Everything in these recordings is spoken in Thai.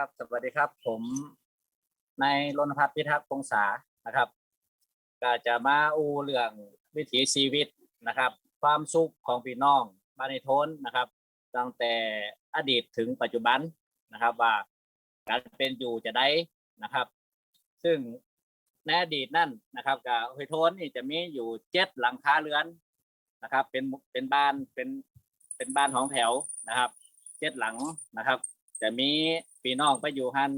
ครับสวัสดีครับ ผมนายรณพัฒน์พิทักษ์พงษานะครับ ก็จะมาอูเรื่องวิถีชีวิตนะครับ ความสุขของพี่น้องบ้านในทนนะครับ ตั้งแต่อดีตถึงปัจจุบันนะครับว่าการเป็นอยู่จะได้นะครับ ซึ่งในอดีตนั่นนะครับกับห้วยโทนนี่จะมีอยู่เจ็ดหลังคาเรือนนะครับ เป็นเป็นบ้านเป็นเป็นบ้านของแถวนะครับ เจ็ดหลังนะครับ จะมีพี่น้องไปอยู่หัน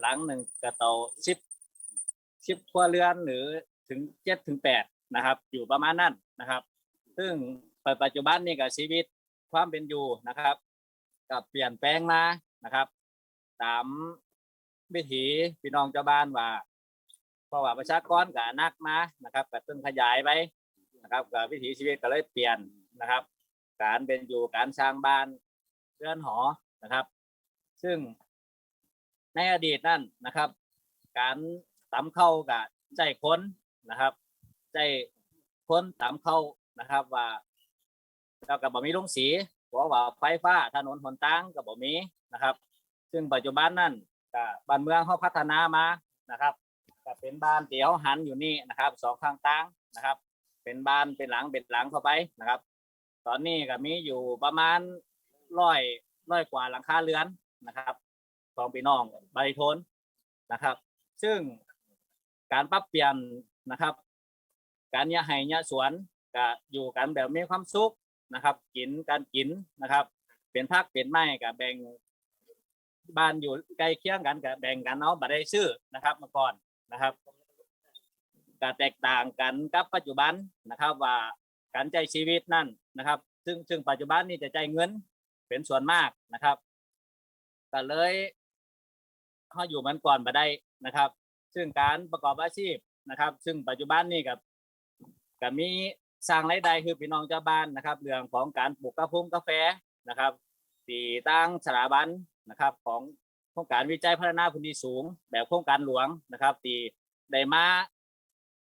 หลังหนึ่งกระโตสิบสิบครัวเรือนหรือถึงเจ็ดถึงแปดนะครับ อยู่ประมาณนั้นนะครับ ซึ่งปัจจุบันนี่กับชีวิตความเป็นอยู่นะครับกับเปลี่ยนแปลงมานะครับตามวิถีพี่น้องเจ้าบ้านว่าเพราะว่าประชากรกับนักมานะครับก็ต้องขยายไปนะครับกับวิถีชีวิตก็เลยเปลี่ยนนะครับ การเป็นอยู่การสร้างบ้านเรือนหอนะครับ ซึ่งในอดีตนั่นนะครับ การตำเข้ากับใจค้นนะครับ ใจค้นตำเข้านะครับ ว่าเรากับบ่มีลุงสีเพราะว่าไฟฟ้าถนนหนทางกับบ่มีนะครับ ซึ่งปัจจุบันนั่นก็บ้านเมืองเขาพัฒนามานะครับก็เป็นบ้านเดี่ยวหันอยู่นี่นะครับสองข้างต่างนะครับ เป็นบ้านเป็นหลังเป็นหลังเข้าไปนะครับ ตอนนี้ก็มีอยู่ประมาณร้อยร้อยกว่าหลังคาเรือน นะครับของพี่น้องบริโทนนะครับ ซึ่งการปรับเปลี่ยนนะครับ การยะให้ยะสวนก็อยู่กันแบบมีความสุขนะครับ กินการกินนะครับเป็นพักเป็นไม้กับแบ่งบ้านอยู่ใกล้เคียงกันกับแบ่งกันเนาะบัตรได้ซื้อนะครับเมื่อก่อนนะครับก็แตกต่างกันกับปัจจุบันนะครับ ว่าการใช้ชีวิตนั่นนะครับ ซึ่งซึ่งปัจจุบันนี่จะใช้เงินเป็นส่วนมากนะครับ ก็เลยเขาอยู่เหมันก่อนมาได้นะครับ ซึ่งการประกอบอาชีพนะครับ ซึ่งปัจจุบันนี่กับก็มีสร้างรายได้คือพี่น้องเจ้าบ้านนะครับ เรื่องของการปลูกกาแฟกาแฟนะครับตีตั้งสถาบันนะครับ ของโครงการวิจัยพัฒนาพื้นที่สูง แบบโครงการหลวงนะครับตีได้มา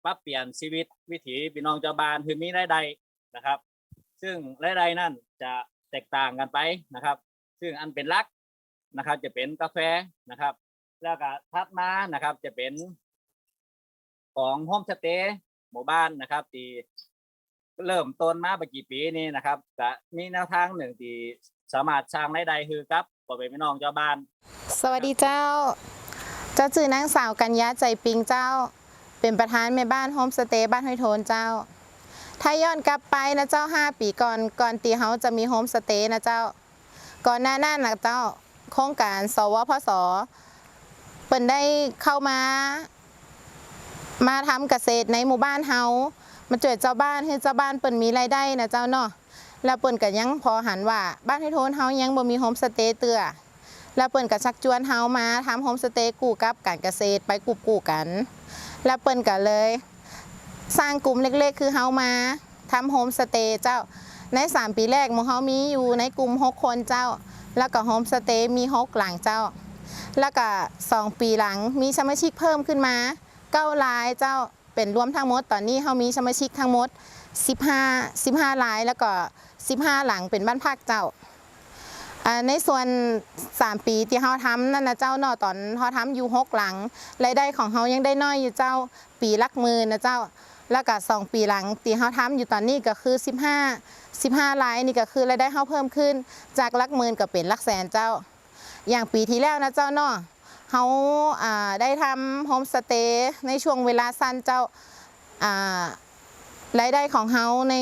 ปรับเปลี่ยนชีวิตวิถีพี่น้องเจ้าบ้านคือมีรายได้นะครับ ซึ่งรายได้นั่นจะแตกต่างกันไปนะครับ ซึ่งอันเป็นลัก นะครับ จะเป็นกาแฟนะครับ แล้วก็ถัดมานะครับ จะเป็นของโฮมสเตย์หมู่บ้านนะครับที่เริ่มต้นมาปกี่ปีนี้นะครับก็มีแนวทางหนึ่งที่สามารถสร้างรายได้คือครับพ่อแม่พี่น้องเจ้าบ้าน สวัสดีเจ้า เจ้าจื่อนางสาวกัญญาใจปิงเจ้า เป็นประธานแม่บ้านโฮมสเตย์บ้านห้วยโทนเจ้า ถ้าย้อนกลับไปนะเจ้า 5 ปีก่อนก่อนตีเฮาจะมีโฮมสเตย์นะเจ้า ก่อนหน้านั้นนะเจ้า โครงการ สวพศเปิ่นได้เข้ามา มาทำเกษตรในหมู่บ้านเฮามาช่วยเจ้าบ้านให้เจ้าบ้านเปิ่นมีรายได้นะเจ้าเนาะแล้วเปิ่นก็ยังพอหันว่าบ้านห้โทนเฮายังบ่มีโฮมสเตย์เตือแล้วเปิ้นก็ชักชวนเฮามาทำโฮมสเตย์กู้กับการเกษตรไปกู้กู้กัน แล้วเปิ้นก็เลย สร้างกลุ่มเล็กๆ คือเฮามาทำโฮมสเตย์เจ้าใน 3 ปีแรกหมู่เฮามีอยู่ในกลุ่ม 6 คนเจ้า แล้วก็โฮมสเตย์มี6หลังเจ้า แล้วก็2ปีหลังมีสมาชิกเพิ่มขึ้นมา9รายเจ้าเป็นรวมทั้งหมด ตอนนี้เฮามีสมาชิกทั้งหมด 15 15รายแล้วก็ 15 หลังเป็นบ้านพักเจ้าในส่วน 3 ปีที่เขาทำนั่นนะเจ้าเนาะตอนเขาทำอยู่หกหลังรายได้ของเขายังได้น้อยอยู่เจ้าปีลักหมือนะเจ้า แล้วก็สองปีหลังตีเขาทำอยู่ตอนนี้ก็คือ 15 15รายนี่ก็คือรายได้เขาเพิ่มขึ้น จากลักหมื่นก็เป็นลักแสนเจ้า อย่างปีที่แล้วนะเจ้าเนาะเขาได้ทำโฮมสเตย์ในช่วงเวลาสั้นเจ้ารายได้ของเขาใน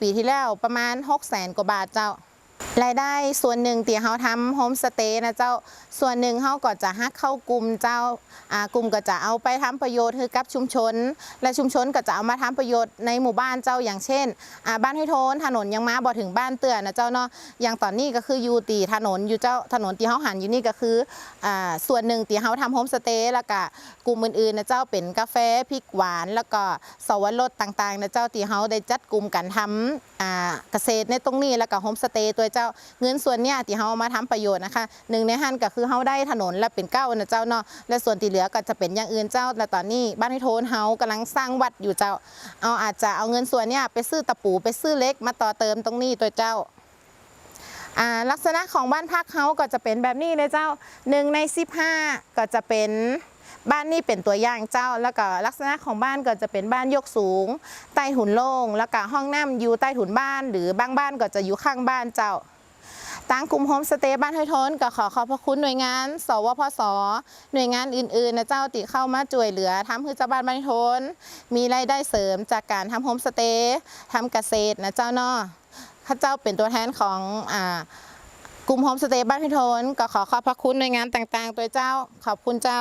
ปีที่แล้วประมาณ6 0แสนกว่าบาทเจ้า รายได้ส่วนหนึ่งที่เขาทำโฮมสเตย์นะเจ้าส่วนหนึ่งเขาก็จะฮักเข้ากลุ่มเจ้าอ่ากลุ่มก็จะเอาไปทำประโยชน์ให้กับชุมชน และชุมชนก็จะเอามาทำประโยชน์ในหมู่บ้านเจ้าอย่างเช่นอ่าบ้านห้วยโทนถนนยังมาบ่ถึงบ้านเตือนนะเจ้าเนาะอย่างตอนนี้ก็คืออยู่ตีถนนอยู่เจ้าถนนที่เขาหันอยู่นี่ก็คืออ่าส่วนหนึ่งที่เขาทำโฮมสเตย์แล้วก็กลุ่มอื่นๆนะเจ้าเป็นกาแฟพริกหวาน แล้วก็สวรสต่างๆนะเจ้าที่เขาได้จัดกลุ่มกันทำอ่าเกษตรในตรงนี้แล้วก็โฮมสเตย์ตัวเจ้าเงินส่วนเนี้ยที่เขาเอามาทำประโยชน์นะคะหนึ่งในหันก็คือเขาได้ถนนและเป็นเก้านะเจ้าเนาะและส่วนที่เหลือก็จะเป็นอย่างอื่นเจ้าและตอนนี้บ้านที่โทนเฮากำลังสร้างวัดอยู่เจ้า เอาอาจจะเอาเงินส่วนเนี้ยไปซื้อตะปูไปซื้อเล็กมาต่อเติมตรงนี้ตัวเจ้าลักษณะของบ้านพักเขาก็จะเป็นแบบนี้เลยเจ้าหนึ่งใน15 ก็จะเป็นบ้านนี่เป็นตัวอย่างเจ้า แล้วก็ลักษณะของบ้านก็จะเป็นบ้านยกสูง ใต้ถุนโล่งแล้วก็ห้องน้ำอยู่ใต้ถุนบ้าน หรือบางบ้านก็จะอยู่ข้างบ้านเจ้า ตั้งกลุ่มโฮมสเตย์บ้านห้วยทนก็ขอขอบพระคุณหน่วยงาน สวพสหน่วยงานอื่นๆนะเจ้าติเข้ามาช่วยเหลือทำให้เจ้าบ้านบ้านห้วยทนมีรายได้เสริมจากการทำโฮมสเตย์ทำเกษตรนะเจ้านาะข้าเจ้าเป็นตัวแทนของอ่ากลุ่มโฮมสเตย์บ้านพิทนก็ขอขอบพระคุณหน่วยงานต่างๆ ตัวเจ้าขอบคุณเจ้า